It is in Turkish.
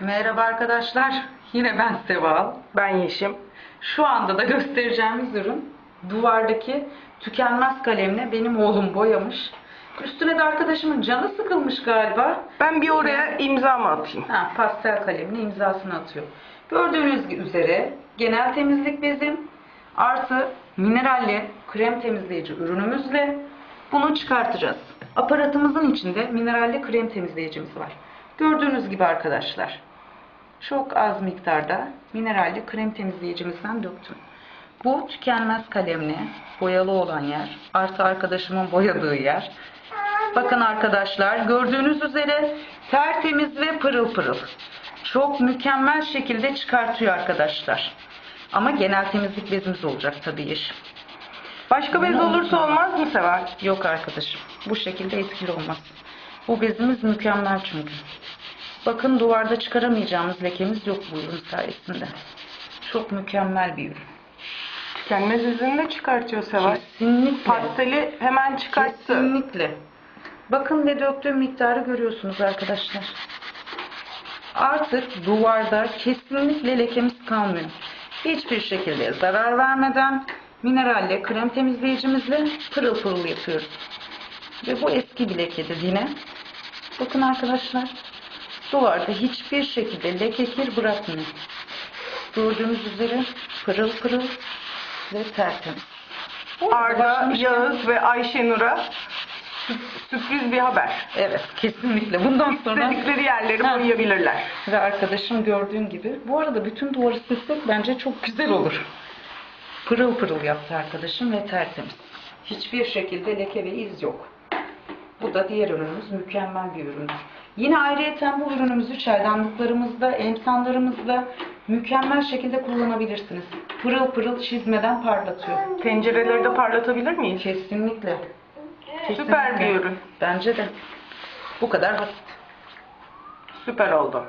Merhaba arkadaşlar. Yine ben Seval. Ben Yeşim. Şu anda da göstereceğimiz ürün duvardaki tükenmez kalemle benim oğlum boyamış. Üstüne de arkadaşımın canı sıkılmış galiba. Ben bir oraya imza mı atayım? Ha, pastel kalemle imzasını atıyor. Gördüğünüz üzere genel temizlik bezim artı mineralli krem temizleyici ürünümüzle bunu çıkartacağız. Aparatımızın içinde mineralli krem temizleyicimiz var. Gördüğünüz gibi arkadaşlar çok az miktarda mineralli krem temizleyicimizden döktüm. Bu tükenmez kalemli boyalı olan yer artı arkadaşımın boyadığı yer. Bakın arkadaşlar gördüğünüz üzere tertemiz ve pırıl pırıl. Çok mükemmel şekilde çıkartıyor arkadaşlar. Ama genel temizlik bezimiz olacak tabii yeşim. Başka bez olursa olmaz mı Seval? Yok arkadaşım. Bu şekilde etkili olmaz. Bu bezimiz mükemmel çünkü. Bakın duvarda çıkaramayacağımız lekemiz yok bu ürün sayesinde. Çok mükemmel bir ürün. Tükenmez izini de çıkartıyor Seval. Kesinlikle. Pasteli hemen çıkarttı. Kesinlikle. Bakın ve döktüğüm miktarı görüyorsunuz arkadaşlar. Artık duvarda kesinlikle lekemiz kalmıyor. Hiçbir şekilde zarar vermeden mineralle krem temizleyicimizle pırıl pırıl yapıyoruz. Ve bu eski bir lekedir yine. Bakın arkadaşlar. Duvarda hiçbir şekilde leke kir bırakmıyor. Gördüğünüz üzere pırıl pırıl ve tertemiz. Bu Arda, başlamışken- Yağız ve Ayşenur'a sü- sürpriz bir haber. Evet kesinlikle. Bundan sonra İstedikleri yerleri Ha. boyayabilirler. ve arkadaşım gördüğün gibi. Bu arada bütün duvarı silsek bence çok güzel olur. Pırıl pırıl yaptı arkadaşım ve tertemiz. Hiçbir şekilde leke ve iz yok. Bu da diğer ürünümüz mükemmel bir üründür. Yine ayrıyeten bu ürünümüzü çaydanlıklarımızda, emsanlarımızda mükemmel şekilde kullanabilirsiniz. Pırıl pırıl çizmeden parlatıyor. Tencereleri de parlatabilir miyiz? Kesinlikle. Süper Kesinlikle. bir ürün. Bence de. Bu kadar basit. Süper oldu.